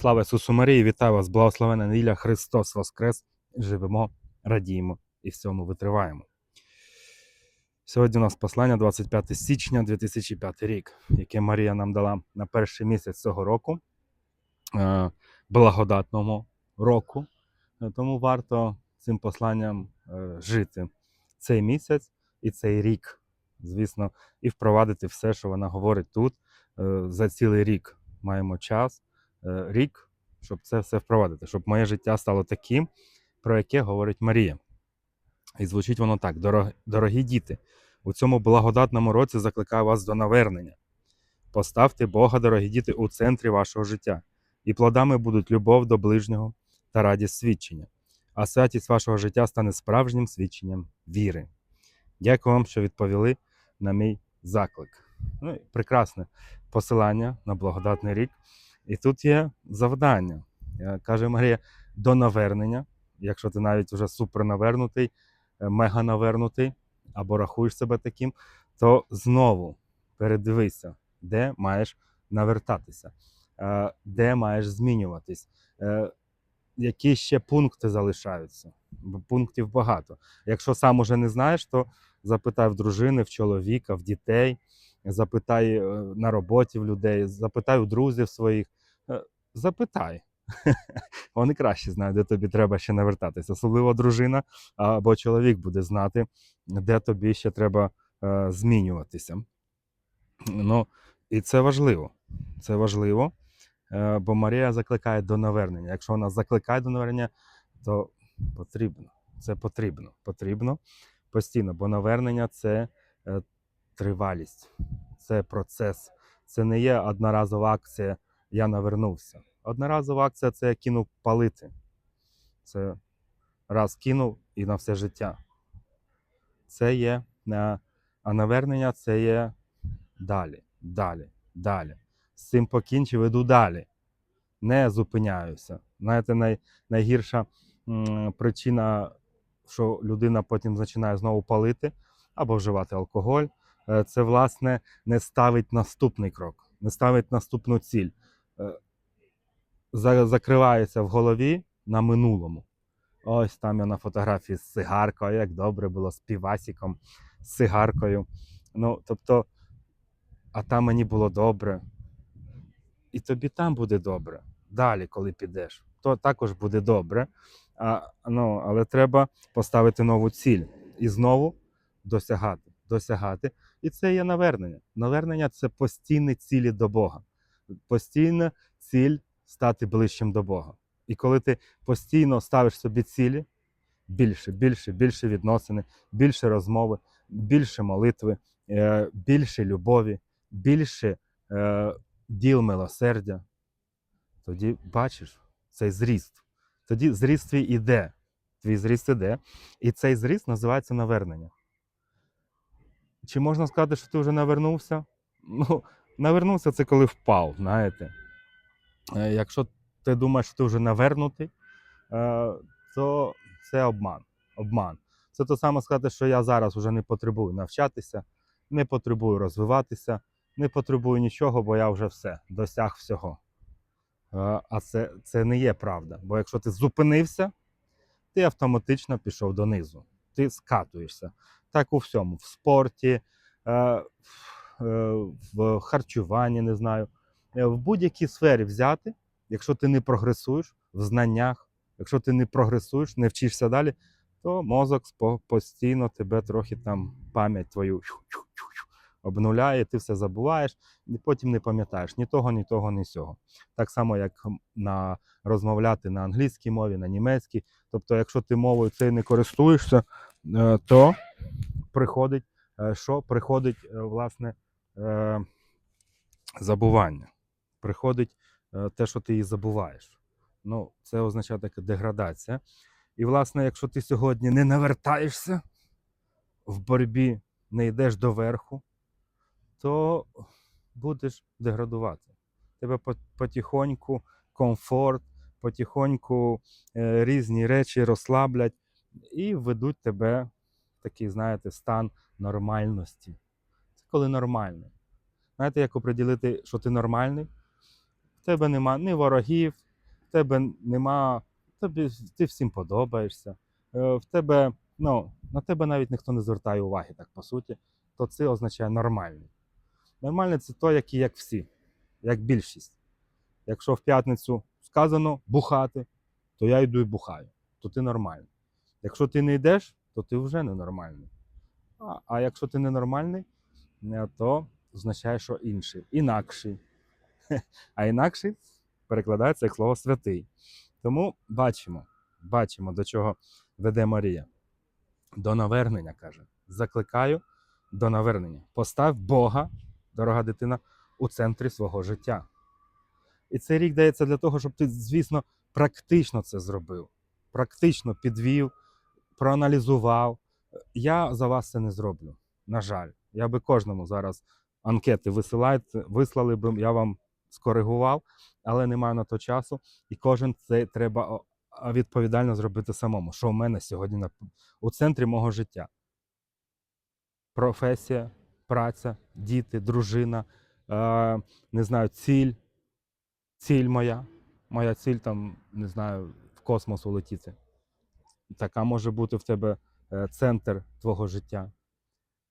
Слава Ісусу Марії, вітаю вас, благословена неділя, Христос Воскрес! Живемо, радіємо і всьому витриваємо. Сьогодні у нас послання 25 січня 2005 рік, яке Марія нам дала на перший місяць цього року, е, благодатному року. Тому варто цим посланням е, жити цей місяць і цей рік, звісно, і впровадити все, що вона говорить тут. Е, За цілий рік маємо час, рік, щоб це все впровадити, щоб моє життя стало таким, про яке говорить Марія. І звучить воно так: дорогі діти, у цьому благодатному році закликаю вас до навернення. Поставте Бога, дорогі діти, у центрі вашого життя, і плодами будуть любов до ближнього та радість свідчення. А святість вашого життя стане справжнім свідченням віри. Дякую вам, що відповіли на мій заклик. Ну, прекрасне посилання на благодатний рік. І тут є завдання. Е, Каже Марія, до навернення, якщо ти навіть вже супер навернутий, е, мега навернутий, або рахуєш себе таким, то знову передивися, де маєш навертатися, е, де маєш змінюватись, які ще пункти залишаються. Бо пунктів багато. Якщо сам уже не знаєш, то запитай в дружини, в чоловіка, в дітей, запитай на роботі в людей, запитай у друзів своїх. Е, Запитай. Вони краще знають, де тобі треба ще навертатися. Особливо дружина або чоловік буде знати, де тобі ще треба е, змінюватися. Ну, і це важливо. Це важливо, е, бо Марія закликає до навернення. Якщо вона закликає до навернення, то потрібно. Це потрібно. Потрібно постійно, бо навернення це тривалість, це процес. Це не є одноразова акція Я навернувся. Одноразова акція це я кинув палити. Це раз кинув і на все життя. Це є, а навернення це є далі, далі, далі. З цим покінчив, іду далі. Не зупиняюся. Знаєте, най, найгірша причина, що людина потім починає знову палити або вживати алкоголь, е, це, власне, не ставить наступний крок, не ставить наступну ціль. Е, Закривається в голові на минулому. Ось там я на фотографії з цигаркою, як добре було, з півасіком, з цигаркою. Ну, тобто, а там мені було добре. І тобі там буде добре. Далі, коли підеш, то також буде добре. А, ну, але треба поставити нову ціль і знову досягати, досягати. І це є навернення. Навернення це постійні цілі до Бога. Постійна ціль стати ближчим до Бога. І коли ти постійно ставиш собі цілі, більше, більше, більше відносини, більше розмови, більше молитви, е, більше любові, більше е, діл милосердя, тоді бачиш цей зріст. Тоді зріст твій іде. Твій зріст іде. І цей зріст називається навернення. Чи можна сказати, що ти вже навернувся? Ну, навернувся це коли впав, знаєте. Е, Якщо ти думаєш, що ти вже навернутий, е, то це обман. обман. Це то саме сказати, що я зараз вже не потребую навчатися, не потребую розвиватися, не потребую нічого, бо я вже все, досяг всього. Е, А це, це не є правда. Бо якщо ти зупинився, ти автоматично пішов донизу. Ти скатуєшся. Так у всьому, в спорті, в харчуванні, не знаю, Е, в будь-якій сфері взяти, якщо ти не прогресуєш в знаннях, якщо ти не прогресуєш, не вчишся далі, то мозок постійно тебе трохи там пам'ять твою обнуляє, ти все забуваєш, і потім не пам'ятаєш ні того, ні того, ні сього. Так само, як на розмовляти на англійській мові, на німецькій. Тобто, якщо ти мовою цією не користуєшся, е, то приходить, е, що приходить, е, власне, е, забування. Приходить е, те, що ти її забуваєш. Ну, це означає така деградація. І, власне, якщо ти сьогодні не навертаєшся в боротьбі, не йдеш до верху, то будеш деградувати. Тебе потихоньку комфорт, потихоньку е, різні речі розслаблять і ведуть тебе в такий, знаєте, стан нормальності. Коли нормальний. Знаєте, як оприділити, що ти нормальний? В тебе нема ні ворогів, в тебе нема, тобі, ти всім подобаєшся, е, в тебе, ну, на тебе навіть ніхто не звертає уваги, так по суті, то це означає нормальний. Нормальний це той, який як всі, як більшість. Якщо в п'ятницю сказано бухати, то я йду і бухаю, то ти нормальний. Якщо ти не йдеш, то ти вже ненормальний. А, а якщо ти ненормальний, е, то означає, що інший, інакший. А інакший перекладається як слово святий. Тому бачимо, бачимо, до чого веде Марія. До навернення каже. Закликаю до навернення. Постав Бога, дорога дитина, у центрі свого життя. І цей рік дається для того, щоб ти, звісно, практично це зробив, практично підвів, проаналізував. Я за вас це не зроблю. На жаль, я би кожному зараз анкети висилайте, вислали б, я вам скоригував, але немає на то часу, і кожен це треба відповідально зробити самому. Що в мене сьогодні на, у центрі мого життя? Професія, праця, діти, дружина, е, не знаю, ціль, ціль моя. Моя ціль там, не знаю, в космос улетіти. Така може бути в тебе е, центр твого життя.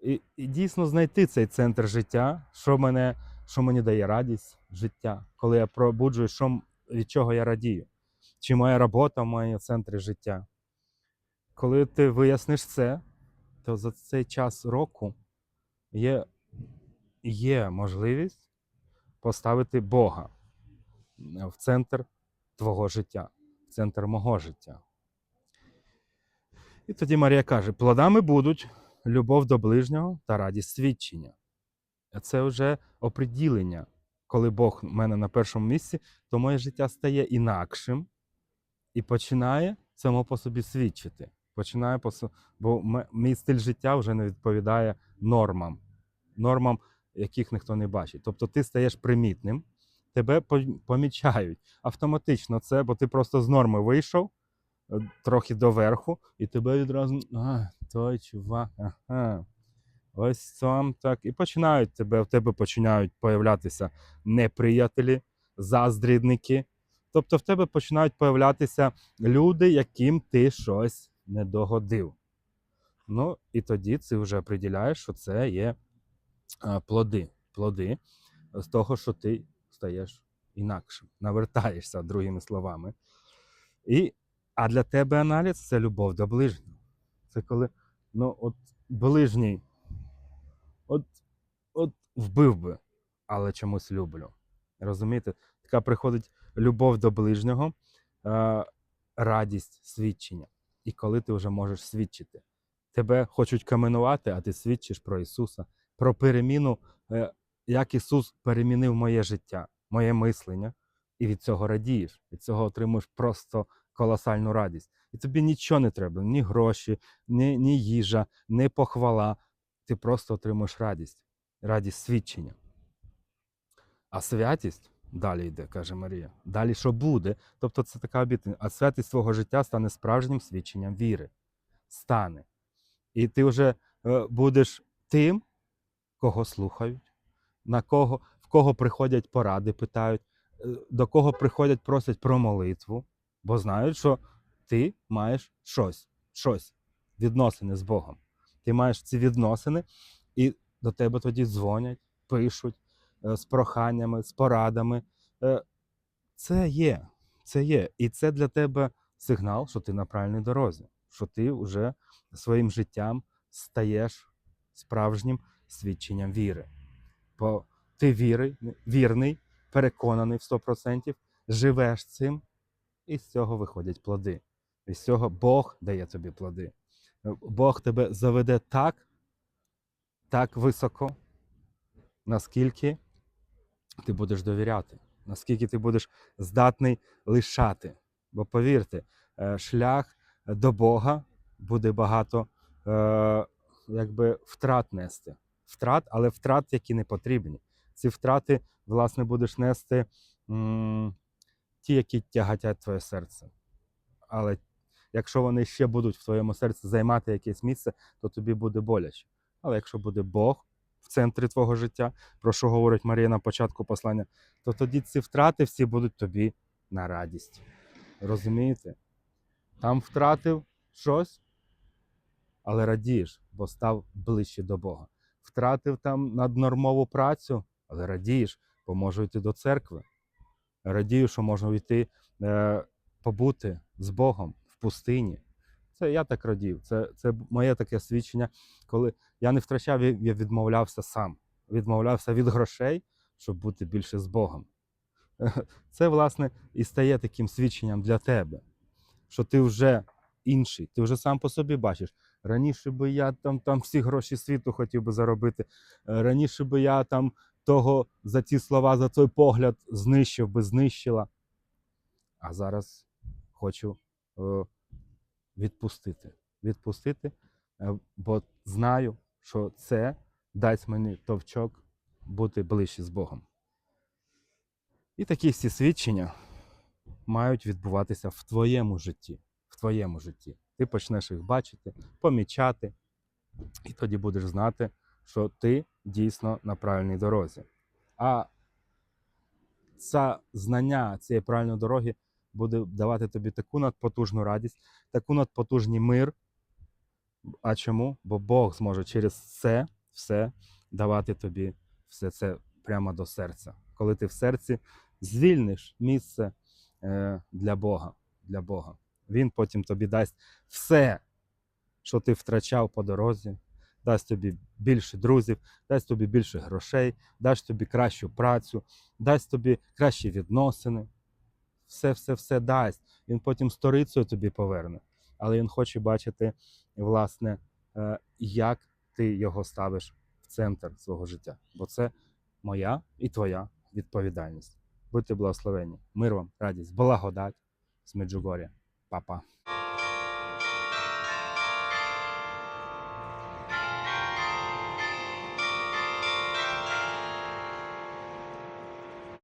І, і дійсно знайти цей центр життя, що, мене, що мені дає радість життя, коли я пробуджую, що, від чого я радію, чи моя робота в моєму центрі життя. Коли ти виясниш це, то за цей час року є, є можливість поставити Бога в центр твого життя, в центр мого життя. І тоді Марія каже: плодами будуть любов до ближнього та радість свідчення. Це вже оприділення. Коли Бог в мене на першому місці, то моє життя стає інакшим і починає само по собі свідчити. Починає по бо мій стиль життя вже не відповідає нормам, нормам, яких ніхто не бачить. Тобто ти стаєш примітним, тебе помічають автоматично це, бо ти просто з норми вийшов трохи доверху, і тебе відразу а, той чувак, ага. Ось сам так. І починають тебе, в тебе починають появлятися неприятелі, заздрідники. Тобто в тебе починають появлятися люди, яким ти щось не догодив. Ну, і тоді ти вже приділяєш, що це є плоди. Плоди з того, що ти стаєш інакшим, навертаєшся, другими словами. І, а для тебе аналіз це любов до ближнього. Це коли ну, от ближній, от, от вбив би, але чомусь люблю. Розумієте? Така приходить любов до ближнього, е, радість свідчення. І коли ти вже можеш свідчити, тебе хочуть каменувати, а ти свідчиш про Ісуса, про переміну, е, як Ісус перемінив моє життя, моє мислення, і від цього радієш, від цього отримуєш просто колосальну радість. І тобі нічого не треба, ні гроші, ні, ні їжа, ні похвала. Ти просто отримуєш радість, радість свідчення. А святість далі йде, каже Марія. Далі що буде? Тобто це така обітниця. А святість свого життя стане справжнім свідченням віри. Стане. І ти вже е, будеш тим, кого слухають, на кого, в кого приходять поради, питають, е, до кого приходять, просять про молитву, бо знають, що ти маєш щось, щось, відносини з Богом. Ти маєш ці відносини, і до тебе тоді дзвонять, пишуть е, з проханнями, з порадами. Е, Це є, це є. І це для тебе сигнал, що ти на правильній дорозі, що ти вже своїм життям стаєш справжнім свідченням віри. Бо ти віри, вірний, переконаний в 100%, живеш цим, і з цього виходять плоди. І з цього Бог дає тобі плоди. Бог тебе заведе так, так високо, наскільки ти будеш довіряти, наскільки ти будеш здатний лишати. Бо повірте, е, шлях до Бога буде багато е, якби втрат нести. Втрат, але втрат, які не потрібні. Ці втрати, власне, будеш нести ті, які тягатять твоє серце. Але якщо вони ще будуть в твоєму серці займати якесь місце, то тобі буде боляче. Але якщо буде Бог в центрі твого життя, про що говорить Марія на початку послання, то тоді ці втрати всі будуть тобі на радість. Розумієте? Там втратив щось, але радієш, бо став ближче до Бога. Втратив там наднормову працю, але радієш, бо можу йти до церкви. Радію, що можу йти е, побути з Богом в пустині. Це я так радів. Це, це моє таке свідчення, коли я не втрачав, я я відмовлявся сам. Відмовлявся від грошей, щоб бути більше з Богом. Це, власне, і стає таким свідченням для тебе, що ти вже інший, ти вже сам по собі бачиш. Раніше би я там, там всі гроші світу хотів би заробити. Е, Раніше би я там того за ті слова, за той погляд знищив би, знищила. А зараз хочу е, відпустити. Відпустити, е, бо знаю, що це дасть мені товчок бути ближче з Богом. І такі всі свідчення мають відбуватися в твоєму житті. В твоєму житті. Ти почнеш їх бачити, помічати, і тоді будеш знати, що ти дійсно на правильній дорозі. А це знання цієї правильної дороги буде давати тобі таку надпотужну радість, таку надпотужний мир. А чому? Бо Бог зможе через це все давати тобі все це прямо до серця. Коли ти в серці звільниш місце е, для Бога, для Бога. Він потім тобі дасть все, що ти втрачав по дорозі, дасть тобі більше друзів, дасть тобі більше грошей, дасть тобі кращу працю, дасть тобі кращі відносини. Все, все, все дасть. Він потім сторицею тобі поверне. Але він хоче бачити, власне, е, як ти його ставиш в центр свого життя. Бо це моя і твоя відповідальність. Будьте благословені. Мир вам, радість, благодать з Меджугоря. Па-па.